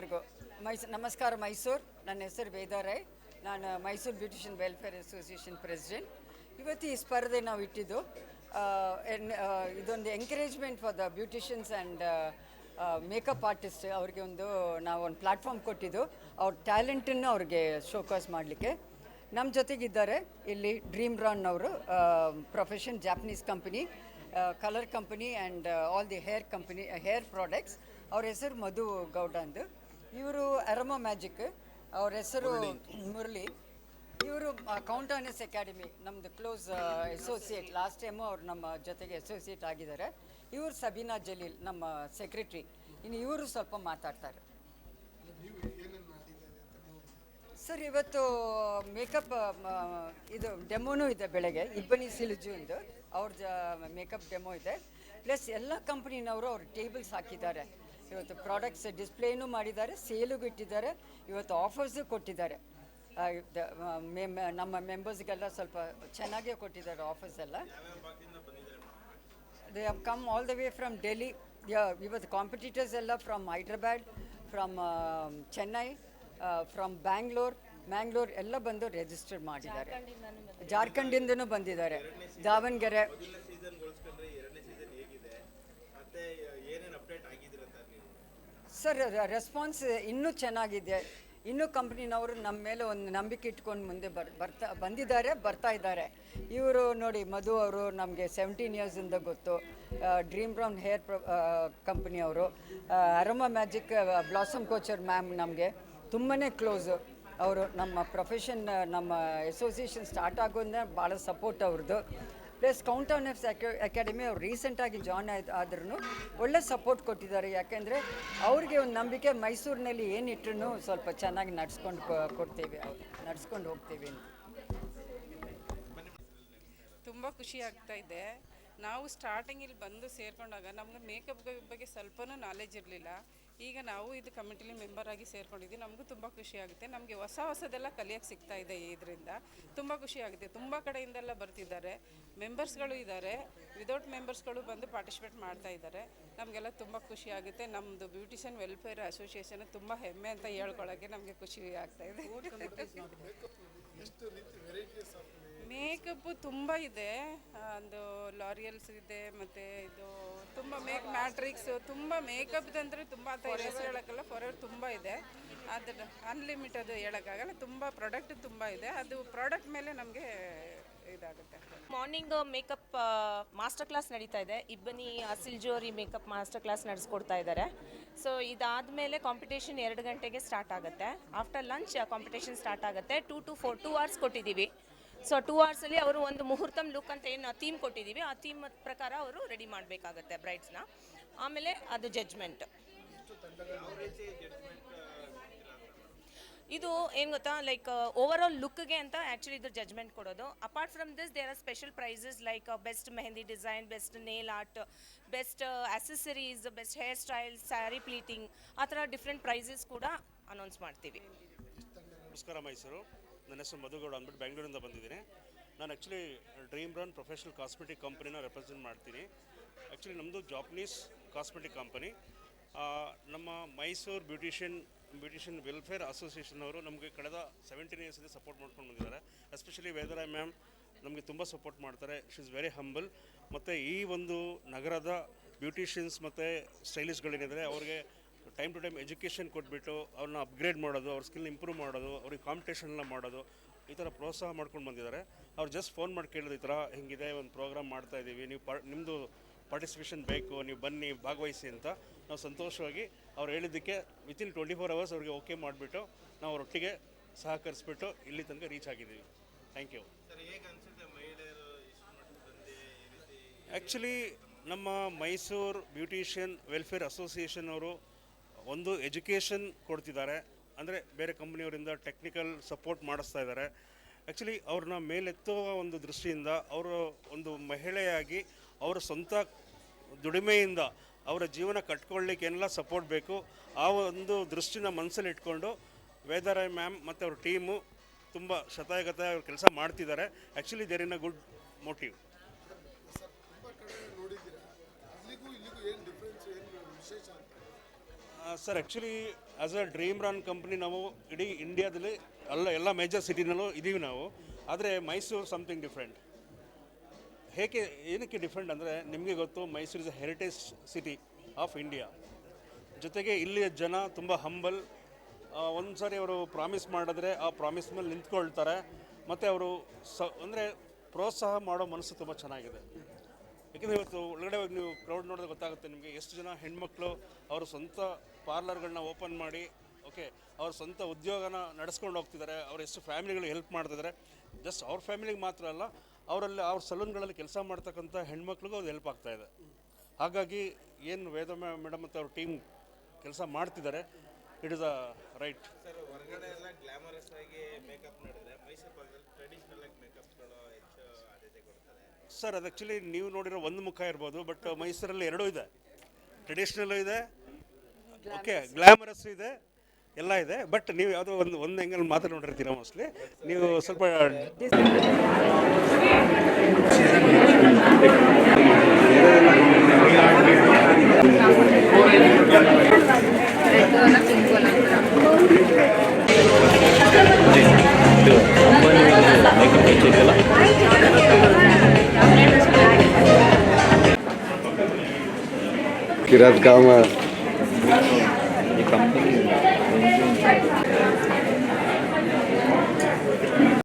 ಎಲ್ಲರಿಗೂ. ಮೈಸ್, ನಮಸ್ಕಾರ ಮೈಸೂರು. ನನ್ನ ಹೆಸರು ವೇದಾರಾಯ್ ನಾನು Mysuru beautician welfare association president. ಇವತ್ತು ಈ ಸ್ಪರ್ಧೆ ನಾವು ಇಟ್ಟಿದ್ದು ಇದೊಂದು encouragement for the beauticians and makeup artist ಅವ್ರಿಗೆ ಒಂದು ನಾವು ಒಂದು ಪ್ಲ್ಯಾಟ್ಫಾರ್ಮ್ ಕೊಟ್ಟಿದ್ದು. ಅವ್ರ ಟ್ಯಾಲೆಂಟನ್ನು ಅವ್ರಿಗೆ ಶೋಕಾಸ್ ಮಾಡಲಿಕ್ಕೆ. ನಮ್ಮ ಜೊತೆಗಿದ್ದಾರೆ ಇಲ್ಲಿ ಡ್ರೀಮ್ ರಾನ್ ಅವರು profession Japanese company colour company and all the hair company hair products ಅವ್ರ ಹೆಸರು ಮಧು ಗೌಡ ಅಂದು. ಇವರು ಅರಮ ಮ್ಯಾಜಿಕ್ ಅವ್ರ ಹೆಸರು ಮುರಳಿ ಇವರು ಕೌಂಟಾನಸ್ ಅಕಾಡೆಮಿ ನಮ್ಮದು ಕ್ಲೋಸ್ ಅಸೋಸಿಯೇಟ್ ಲಾಸ್ಟ್ ಟೈಮು ಅವ್ರು ನಮ್ಮ ಜೊತೆಗೆ ಅಸೋಸಿಯೇಟ್ ಆಗಿದ್ದಾರೆ. ಇವರು ಸಬೀನಾ ಜಲೀಲ್ ನಮ್ಮ ಸೆಕ್ರೆಟ್ರಿ ಇನ್ನು ಇವರು ಸ್ವಲ್ಪ ಮಾತಾಡ್ತಾರೆ. ಸರ್ ಇವತ್ತು ಮೇಕಪ್ ಇದು ಡೆಮೋನೂ ಇದೆ ಬೆಳಗ್ಗೆ ಇಬ್ಬನಿ ಸಿಲುಜು ಇಂದು ಅವ್ರ ಜ ಮೇಕಪ್ ಡೆಮೋ ಇದೆ. ಪ್ಲಸ್ ಎಲ್ಲ ಕಂಪ್ನಿನವರು ಅವ್ರ ಟೇಬಲ್ಸ್ ಹಾಕಿದ್ದಾರೆ. ಇವತ್ತು ಪ್ರಾಡಕ್ಟ್ಸ್ ಡಿಸ್ಪ್ಲೇನೂ ಮಾಡಿದ್ದಾರೆ ಸೇಲಿಗೂ ಇಟ್ಟಿದ್ದಾರೆ ಇವತ್ತು ಆಫರ್ಸು ಕೊಟ್ಟಿದ್ದಾರೆ. ನಮ್ಮ ಮೆಂಬರ್ಸ್ಗೆಲ್ಲ ಸ್ವಲ್ಪ ಚೆನ್ನಾಗೇ ಕೊಟ್ಟಿದ್ದಾರೆ ಆಫರ್ಸ್ ಎಲ್ಲ. They have come all the way from Delhi ಇವತ್ತು ಕಾಂಪಿಟೇಟರ್ಸ್ ಎಲ್ಲ from Hyderabad from Chennai from Bangalore Mangalore ಎಲ್ಲ ಬಂದು ರಿಜಿಸ್ಟರ್ ಮಾಡಿದ್ದಾರೆ. ಜಾರ್ಖಂಡಿಂದನೂ ಬಂದಿದ್ದಾರೆ. ದಾವಣಗೆರೆ ಸರ್ ರೆಸ್ಪಾನ್ಸ್ ಇನ್ನೂ ಚೆನ್ನಾಗಿದೆ. ಇನ್ನೂ ಕಂಪ್ನಿನವರು ನಮ್ಮ ಮೇಲೆ ಒಂದು ನಂಬಿಕೆ ಇಟ್ಕೊಂಡು ಮುಂದೆ ಬರ್, ಬರ್ತಾ, ಬಂದಿದ್ದಾರೆ, ಬರ್ತಾ ಇದ್ದಾರೆ. ಇವರು ನೋಡಿ, ಮಧು ಅವರು ನಮಗೆ ಸೆವೆಂಟೀನ್ ಇಯರ್ಸಿಂದ ಗೊತ್ತು. ಡ್ರೀಮ್ ಬ್ರೌನ್ ಹೇರ್ ಕಂಪ್ನಿ ಅವರು. Aroma magic Blossom Kochhar ma'am ನಮಗೆ ತುಂಬಾ ಕ್ಲೋಸು ಅವರು. ನಮ್ಮ ಪ್ರೊಫೆಷನ್ ನಮ್ಮ ಅಸೋಸಿಯೇಷನ್ ಸ್ಟಾರ್ಟ್ ಆಗೋದನ್ನ ಭಾಳ ಸಪೋರ್ಟ್ ಅವ್ರದ್ದು ಪ್ಲಸ್ ಕೌಂಟ್ ಆನ್ ಎಫ್ಸ್ ಅಕಾಡೆಮಿ ಅವ್ರು ರೀಸೆಂಟಾಗಿ ಜಾಯ್ನ್ ಆಯ್ತು ಆದ್ರೂ ಒಳ್ಳೆ ಸಪೋರ್ಟ್ ಕೊಟ್ಟಿದ್ದಾರೆ. ಯಾಕೆಂದರೆ ಅವ್ರಿಗೆ ಒಂದು ನಂಬಿಕೆ ಮೈಸೂರಿನಲ್ಲಿ ಏನಿಟ್ರು ಸ್ವಲ್ಪ ಚೆನ್ನಾಗಿ ನಡ್ಸ್ಕೊಂಡು ಕೊಡ್ತೀವಿ ನಡ್ಸ್ಕೊಂಡು ಹೋಗ್ತೀವಿ ತುಂಬ ಖುಷಿ ಆಗ್ತಾ ಇದೆ. ನಾವು ಸ್ಟಾರ್ಟಿಂಗ್ ಇಲ್ಲಿ ಬಂದು ಸೇರ್ಕೊಂಡಾಗ ನಮಗೆ ಮೇಕಪ್ ಬಗ್ಗೆ ಸ್ವಲ್ಪನೂ ನಾಲೆಜ್ ಇರಲಿಲ್ಲ. ಈಗ ನಾವು ಇದು ಕಮಿಟಿಲಿ ಮೆಂಬರ್ ಆಗಿ ಸೇರ್ಕೊಂಡಿದ್ದೀವಿ. ನಮಗೂ ತುಂಬ ಖುಷಿ ಆಗುತ್ತೆ. ನಮಗೆ ಹೊಸ ಹೊಸದೆಲ್ಲ ಕಲಿಯಕ್ಕೆ ಸಿಗ್ತಾ ಇದೆ ಇದರಿಂದ. ತುಂಬ ಖುಷಿ ಆಗುತ್ತೆ. ತುಂಬ ಕಡೆಯಿಂದೆಲ್ಲ ಬರ್ತಿದ್ದಾರೆ. ಮೆಂಬರ್ಸ್ಗಳು ಇದ್ದಾರೆ. ವಿದೌಟ್ ಮೆಂಬರ್ಸ್ಗಳು ಬಂದು ಪಾರ್ಟಿಸಿಪೇಟ್ ಮಾಡ್ತಾ ಇದ್ದಾರೆ. ನಮಗೆಲ್ಲ ತುಂಬ ಖುಷಿ ಆಗುತ್ತೆ. ನಮ್ಮದು ಬ್ಯೂಟಿಷಿಯನ್ ವೆಲ್ಫೇರ್ ಅಸೋಸಿಯೇಷನ್ ತುಂಬ ಹೆಮ್ಮೆ ಅಂತ ಹೇಳ್ಕೊಳ್ಳೋಕ್ಕೆ ನಮಗೆ ಖುಷಿ ಆಗ್ತಾ ಇದೆ. ಮೇಕಪ್ಪು ತುಂಬ ಇದೆ. ಒಂದು ಲಾರಿಯಲ್ಸ್ ಇದೆ, ಮತ್ತು ಇದು ಮೇಕ್ ಮ್ಯಾಟ್ರಿಕ್ಸ್, ತುಂಬ ಮೇಕಪ್ ಅಂದರೆ ತುಂಬ ಅಂತ ಹೆಸರು ಹೇಳೋಕ್ಕಲ್ಲ ಫಾರ್ ತುಂಬ ಇದೆ. ಅದನ್ನು ಅನ್ಲಿಮಿಟೆಡ್ ಹೇಳೋಕ್ಕಾಗಲ್ಲ, ತುಂಬ ಪ್ರಾಡಕ್ಟ್ ತುಂಬ ಇದೆ. ಅದು ಪ್ರಾಡಕ್ಟ್ ಮೇಲೆ ನಮಗೆ ಇದಾಗುತ್ತೆ. ಮಾರ್ನಿಂಗ್ ಮೇಕಪ್ ಮಾಸ್ಟರ್ ಕ್ಲಾಸ್ ನಡೀತಾ ಇದೆ. ಇಬ್ಬನಿ ಅಸಿಲ್ ಜೋರಿ ಮೇಕಪ್ ಮಾಸ್ಟರ್ ಕ್ಲಾಸ್ ನಡೆಸ್ಕೊಡ್ತಾ ಇದ್ದಾರೆ ಸೊ ಇದಾದಮೇಲೆ ಕಾಂಪಿಟೇಷನ್ ಎರಡು ಗಂಟೆಗೆ ಸ್ಟಾರ್ಟ್ ಆಗುತ್ತೆ. ಆಫ್ಟರ್ ಲಂಚ್ ಕಾಂಪಿಟೇಷನ್ ಸ್ಟಾರ್ಟ್ ಆಗುತ್ತೆ. Two to four two hours ಕೊಟ್ಟಿದ್ದೀವಿ ಸೊ ಟೂ ಅವರ್ಸಲ್ಲಿ ಅವರು ಒಂದು ಮುಹೂರ್ತಂ ಲುಕ್ ಅಂತ ಏನು ಥೀಮ್ ಕೊಟ್ಟಿದ್ದೀವಿ. ಆ ಥೀಮ್ ಪ್ರಕಾರ ಅವರು ರೆಡಿ ಮಾಡಬೇಕಾಗತ್ತೆ ಬ್ರೈಡ್ಸ್ನ ಆಮೇಲೆ ಅದು ಜಡ್ಜ್ಮೆಂಟ್ ಇದು ಏನು ಗೊತ್ತಾ? ಲೈಕ್ ಓವರ್ ಆಲ್ ಲುಕ್ಗೆ ಅಂತ ಆ್ಯಕ್ಚುಲಿ ಇದು ಜಜ್ಮೆಂಟ್ ಕೊಡೋದು. Apart from this there are special prizes like best mehndi design best nail art best accessories best hair style sari pleating ಆ ಥರ ಡಿಫ್ರೆಂಟ್ ಪ್ರೈಸಸ್ ಕೂಡ ಅನೌನ್ಸ್ ಮಾಡ್ತೀವಿ. ನಮಸ್ಕಾರ ಮೈಸೂರು. ನನ್ನ ಹೆಸರು ಮಧುಗೌಡ ಅಂದ್ಬಿಟ್ಟು ಬೆಂಗಳೂರಿಂದ ಬಂದಿದ್ದೀನಿ. ನಾನು actually Dreamron professional cosmetic ಕಂಪನಿನ ರೆಪ್ರೆಸೆಂಟ್ ಮಾಡ್ತೀನಿ. ಆ್ಯಕ್ಚುಲಿ ನಮ್ಮದು ಜಾಪನೀಸ್ ಕಾಸ್ಮೆಟಿಕ್ ಕಂಪನಿ ನಮ್ಮ Mysuru beautician beautician welfare association ಅವರು ನಮಗೆ ಕಳೆದ ಸೆವೆಂಟೀನ್ ಇಯರ್ಸಿಂದ ಸಪೋರ್ಟ್ ಮಾಡ್ಕೊಂಡು ಬಂದಿದ್ದಾರೆ. ಎಸ್ಪೆಷಲಿ ವೇದರಾಯ್ ಮ್ಯಾಮ್ ನಮಗೆ ತುಂಬ ಸಪೋರ್ಟ್ ಮಾಡ್ತಾರೆ. ಶಿ ಇಸ್ ವೆರಿ ಹಂಬಲ್ ಮತ್ತು ಈ ಒಂದು ನಗರದ ಬ್ಯೂಟಿಷಿಯನ್ಸ್ ಮತ್ತು ಸ್ಟೈಲಿಸ್ಟ್ಗಳೇನಿದ್ದಾರೆ ಅವ್ರಿಗೆ ಟೈಮ್ ಟು ಟೈಮ್ ಎಜುಕೇಷನ್ ಕೊಟ್ಬಿಟ್ಟು ಅವ್ರನ್ನ ಅಪ್ಗ್ರೇಡ್ ಮಾಡೋದು ಅವ್ರ ಸ್ಕಿಲ್ ಇಂಪ್ರೂವ್ ಮಾಡೋದು ಅವ್ರಿಗೆ ಕಾಂಪಿಟೇಷನ್ ಎಲ್ಲ ಮಾಡೋದು ಈ ಥರ ಪ್ರೋತ್ಸಾಹ ಮಾಡ್ಕೊಂಡು ಬಂದಿದ್ದಾರೆ. ಅವ್ರು ಜಸ್ಟ್ ಫೋನ್ ಮಾಡಿ ಕೇಳಿದ್ರು ಈ ಥರ ಹಿಂಗಿದೆ ಒಂದು ಪ್ರೋಗ್ರಾಮ್ ಮಾಡ್ತಾ ಇದ್ದೀವಿ ನೀವು ಪಾರ್ ನಿಮ್ಮದು ಪಾರ್ಟಿಸಿಪೇಷನ್ ಬೇಕು ನೀವು ಬನ್ನಿ ಭಾಗವಹಿಸಿ ಅಂತ ನಾವು ಸಂತೋಷವಾಗಿ ಅವ್ರು ಹೇಳಿದ್ದಕ್ಕೆ ವಿತಿನ್ ಟ್ವೆಂಟಿ ಫೋರ್ ಅವರ್ಸ್ ಅವ್ರಿಗೆ ಓಕೆ ಮಾಡಿಬಿಟ್ಟು ನಾವು ಅವರೊಟ್ಟಿಗೆ ಸಹಕರಿಸ್ಬಿಟ್ಟು ಇಲ್ಲಿ ತನಕ ರೀಚ್ ಆಗಿದ್ದೀವಿ. ಥ್ಯಾಂಕ್ ಯು ಆ್ಯಕ್ಚುಲಿ ನಮ್ಮ ಮೈಸೂರು ಬ್ಯೂಟಿಷಿಯನ್ ವೆಲ್ಫೇರ್ ಅಸೋಸಿಯೇಷನ್ ಅವರು ಒಂದು ಎಜುಕೇಷನ್ ಕೊಡ್ತಿದ್ದಾರೆ. ಅಂದರೆ ಬೇರೆ ಕಂಪ್ನಿಯವರಿಂದ ಟೆಕ್ನಿಕಲ್ ಸಪೋರ್ಟ್ ಮಾಡಿಸ್ತಾ ಇದ್ದಾರೆ. ಆ್ಯಕ್ಚುಲಿ ಅವ್ರನ್ನ ಮೇಲೆತ್ತುವ ಒಂದು ದೃಷ್ಟಿಯಿಂದ ಅವರು ಒಂದು ಮಹಿಳೆಯಾಗಿ ಅವರ ಸ್ವಂತ ದುಡಿಮೆಯಿಂದ ಅವರ ಜೀವನ ಕಟ್ಕೊಳ್ಳಿಕ್ಕೆ ಏನೆಲ್ಲ ಸಪೋರ್ಟ್ ಬೇಕು, ಆ ಒಂದು ದೃಷ್ಟಿನ ಮನಸ್ಸಲ್ಲಿ ಇಟ್ಕೊಂಡು ವೇದರಾಯ್ ಮ್ಯಾಮ್ ಮತ್ತು ಅವ್ರ ಟೀಮು ತುಂಬ ಶತಾಯಗತ ಕೆಲಸ ಮಾಡ್ತಿದ್ದಾರೆ. Actually there in a good motive. Sir actually as a Dreamron company ನಾವು ಇಡೀ ಇಂಡಿಯಾದಲ್ಲಿ ಎಲ್ಲ ಎಲ್ಲ ಮೇಜರ್ ಸಿಟಿನಲ್ಲೂ ಇದ್ದೀವಿ ನಾವು. ಆದರೆ ಮೈಸೂರು ಸಮಥಿಂಗ್ ಡಿಫ್ರೆಂಟ್ ಹೇಗೆ, ಏನಕ್ಕೆ ಡಿಫ್ರೆಂಟ್ ಅಂದರೆ, ನಿಮಗೆ ಗೊತ್ತು Mysuru is a heritage city of India ಜೊತೆಗೆ ಇಲ್ಲಿಯ ಜನ ತುಂಬ ಹಂಬಲ್ ಒಂದು ಸಾರಿ ಅವರು ಪ್ರಾಮಿಸ್ ಮಾಡಿದ್ರೆ, ಆ ಪ್ರಾಮಿಸ್ ಮೇಲೆ ನಿಂತ್ಕೊಳ್ತಾರೆ. ಮತ್ತು ಅವರು ಸ, ಅಂದರೆ ಪ್ರೋತ್ಸಾಹ ಮಾಡೋ ಮನಸ್ಸು ತುಂಬ ಚೆನ್ನಾಗಿದೆ. ಯಾಕೆಂದರೆ ಇವತ್ತು ಒಳಗಡೆ ಹೋಗಿ ನೀವು ಕ್ರೌಡ್ ನೋಡಿದ್ರೆ ಗೊತ್ತಾಗುತ್ತೆ ನಿಮಗೆ ಎಷ್ಟು ಜನ ಹೆಣ್ಮಕ್ಳು, ಅವರು ಸ್ವಂತ ಪಾರ್ಲರ್ಗಳನ್ನ ಓಪನ್ ಮಾಡಿ ಓಕೆ ಅವ್ರ ಸ್ವಂತ ಉದ್ಯೋಗನ ನಡೆಸ್ಕೊಂಡು ಹೋಗ್ತಿದ್ದಾರೆ ಅವ್ರ ಎಷ್ಟು ಫ್ಯಾಮಿಲಿಗಳಿಗೆ ಹೆಲ್ಪ್ ಮಾಡ್ತಿದ್ದಾರೆ. ಜಸ್ಟ್ ಅವ್ರ ಫ್ಯಾಮಿಲಿಗೆ ಮಾತ್ರ ಅಲ್ಲ ಅವರಲ್ಲಿ ಅವ್ರ ಸಲೂನ್ಗಳಲ್ಲಿ ಕೆಲಸ ಮಾಡ್ತಕ್ಕಂಥ ಹೆಣ್ಮಕ್ಳಿಗೂ ಅದು ಹೆಲ್ಪ್ ಆಗ್ತಾ ಇದೆ. ಹಾಗಾಗಿ ಏನು ವೇದ ಮೇಡಮ್ ಮತ್ತು ಅವ್ರ ಟೀಮ್ ಕೆಲಸ ಮಾಡ್ತಿದ್ದಾರೆ it is a right. Sir ಅದು ಆ್ಯಕ್ಚುಲಿ ನೀವು ನೋಡಿರೋ ಒಂದು ಮುಖ ಇರ್ಬೋದು ಬಟ್ ಮೈಸೂರಲ್ಲಿ ಎರಡೂ ಇದೆ. ಟ್ರೆಡಿಷ್ನಲ್ಲೂ ಇದೆ ಓಕೆ ಗ್ಲಾಮರಸ್ ಇದೆ ಎಲ್ಲ ಇದೆ ಬಟ್ ನೀವು ಯಾವುದೋ ಒಂದು ಒಂದು ಆ್ಯಂಗಲ್ ಮಾತ್ರ ನೋಡಿರ್ತೀರ ಮೋಸ್ಟ್ಲಿ ನೀವು ಸ್ವಲ್ಪ किरात from